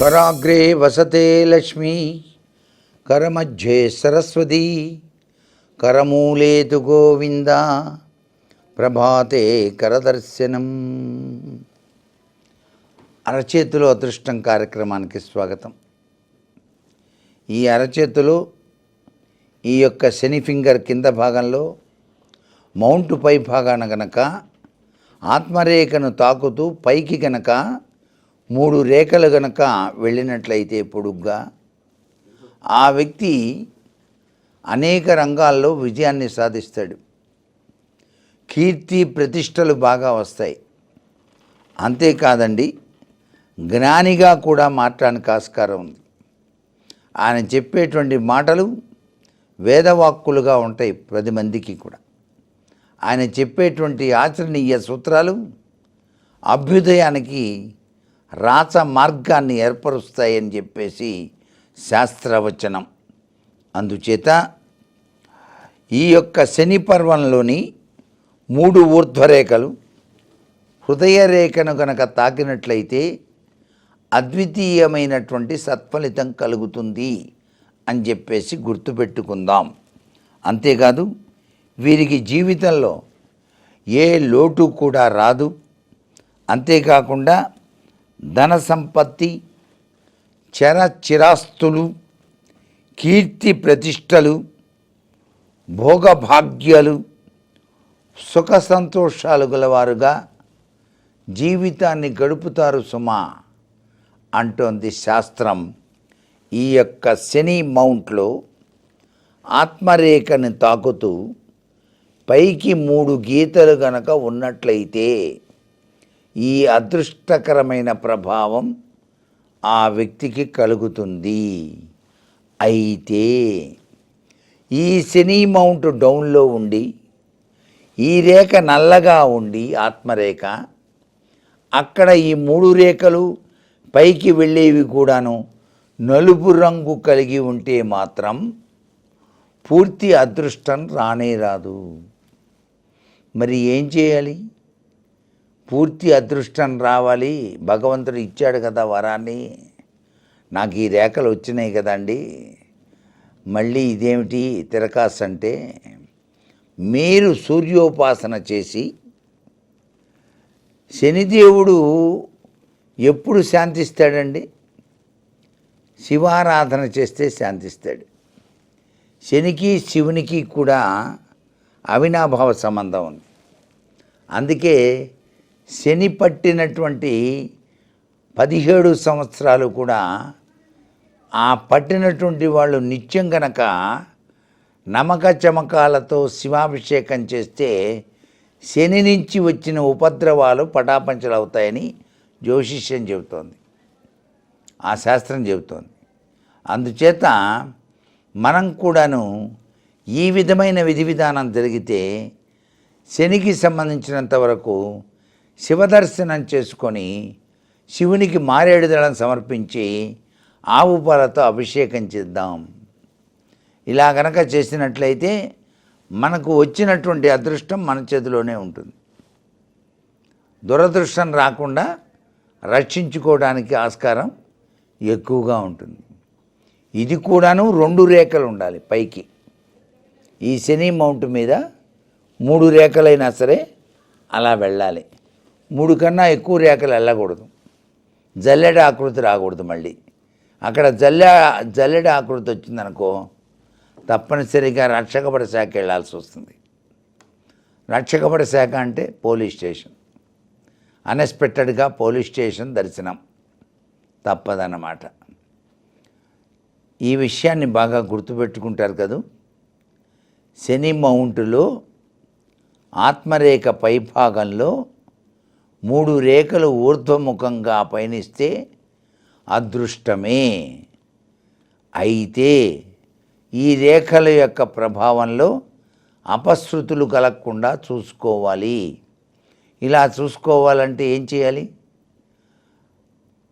కరాగ్రే వసతే లక్ష్మి కరమధ్యే సరస్వతి కరమూలే తు గోవింద ప్రభాతే కరదర్శనం. అరచేతులు అదృష్టం కార్యక్రమానికి స్వాగతం. ఈ అరచేతులు ఈ యొక్క శని ఫింగర్ కింద భాగంలో మౌంట్ పై భాగాన గనక ఆత్మరేఖను తాకుతూ పైకి గనక మూడు రేఖలు గనక వెళ్ళినట్లయితే పొడుగ్గా ఆ వ్యక్తి అనేక రంగాల్లో విజయాన్ని సాధిస్తాడు. కీర్తి ప్రతిష్టలు బాగా వస్తాయి. అంతేకాదండి జ్ఞానిగా కూడా మాట్లాడడానికి ఆస్కారం ఉంది. ఆయన చెప్పేటువంటి మాటలు వేదవాక్కులుగా ఉంటాయి పది మందికి కూడా. ఆయన చెప్పేటువంటి ఆచరణీయ సూత్రాలు అభ్యుదయానికి రాచ మార్గాన్ని ఏర్పరుస్తాయని చెప్పేసి శాస్త్రవచనం. అందుచేత ఈ యొక్క శని పర్వంలోని మూడు ఊర్ధ్వరేఖలు హృదయ రేఖను గనక తాకినట్లయితే అద్వితీయమైనటువంటి సత్ఫలితం కలుగుతుంది అని చెప్పేసి గుర్తుపెట్టుకుందాం. అంతేకాదు వీరికి జీవితంలో ఏ లోటు కూడా రాదు. అంతేకాకుండా ధన సంపత్తి చర చిరాస్తులు కీర్తి ప్రతిష్టలు భోగభాగ్యాలు సుఖ సంతోషాలు గలవారుగా జీవితాన్ని గడుపుతారు సుమా అంటోంది శాస్త్రం. ఈ యొక్క శని మౌంట్లో ఆత్మరేఖని తాకుతూ పైకి మూడు గీతలు గనక ఉన్నట్లయితే ఈ అదృష్టకరమైన ప్రభావం ఆ వ్యక్తికి కలుగుతుంది. అయితే ఈ శని మౌంట్ డౌన్లో ఉండి ఈ రేఖ నల్లగా ఉండి ఆత్మరేఖ అక్కడ ఈ మూడు రేఖలు పైకి వెళ్ళేవి కూడాను నలుపు రంగు కలిగి ఉంటే మాత్రం పూర్తి అదృష్టం రానే రాదు. మరి ఏం చేయాలి? పూర్తి అదృష్టం రావాలి. భగవంతుడు ఇచ్చాడు కదా వరాన్ని. నాకు ఈ రేఖలు వచ్చినాయి కదండి. మళ్ళీ ఇదేమిటి తిరకాస్ అంటే మీరు సూర్యోపాసన చేసి శనిదేవుడు ఎప్పుడు శాంతిస్తాడండి? శివారాధన చేస్తే శాంతిస్తాడు. శనికి శివునికి కూడా అవినాభావ సంబంధం ఉంది. అందుకే శని పట్టినటువంటి పదిహేడు సంవత్సరాలు కూడా ఆ పట్టినటువంటి వాళ్ళు నిత్యం గనక నమక చమకాలతో శివాభిషేకం చేస్తే శని నుంచి వచ్చిన ఉపద్రవాలు పటాపంచలు అవుతాయని జ్యోతిష్యం చెబుతోంది. ఆ శాస్త్రం చెబుతోంది. అందుచేత మనం కూడాను ఈ విధమైన విధి విధానం జరిగితే శనికి సంబంధించినంత వరకు శివదర్శనం చేసుకొని శివునికి మారేడుదళం సమర్పించి ఆవు పాలతో అభిషేకం చేద్దాం. ఇలా గనక చేసినట్లయితే మనకు వచ్చినటువంటి అదృష్టం మన చేతిలోనే ఉంటుంది. దురదృష్టం రాకుండా రక్షించుకోవడానికి ఆస్కారం ఎక్కువగా ఉంటుంది. ఇది కూడాను రెండు రేఖలు ఉండాలి పైకి. ఈ శని మౌంట్ మీద మూడు రేఖలైనా సరే అలా వెళ్ళాలి. మూడు కన్నా ఎక్కువ రేఖలు వెళ్ళకూడదు. జల్లెడ ఆకృతి రాకూడదు మళ్ళీ. అక్కడ జల్లె జల్లెడ ఆకృతి వచ్చిందనుకో తప్పనిసరిగా రక్షకపడ శాఖ వెళ్ళాల్సి వస్తుంది. రక్షకపడ శాఖ అంటే పోలీస్ స్టేషన్. అన్ఎక్స్పెక్టెడ్గా పోలీస్ స్టేషన్ దర్శనం. తప్పదన్నమాట. ఈ విషయాన్ని బాగా గుర్తుపెట్టుకుంటారు కదూ? శని మౌంటులో ఆత్మరేఖ పైభాగంలో మూడు రేఖలు ఊర్ధ్వముఖంగా పయనిస్తే అదృష్టమే. అయితే ఈ రేఖల యొక్క ప్రభావంలో అపశృతులు కలగకుండా చూసుకోవాలి. ఇలా చూసుకోవాలంటే ఏం చేయాలి?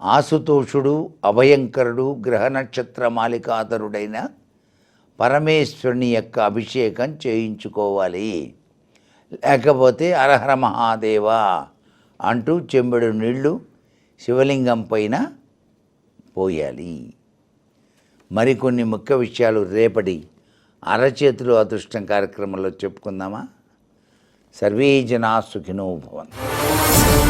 ఆసుతోషుడు అభయంకరుడు గ్రహ నక్షత్ర మాలికాతరుడైన పరమేశ్వరుని యొక్క అభిషేకం చేయించుకోవాలి. లేకపోతే అరహర మహాదేవ అంటూ చెంబెడు నీళ్ళు శివలింగం పైన పోయాలి. మరికొన్ని ముఖ్య విషయాలు రేపటి అరచేతులు అదృష్టం కార్యక్రమంలో చెప్పుకుందామా? సర్వే జనా సుఖినో భవంతు.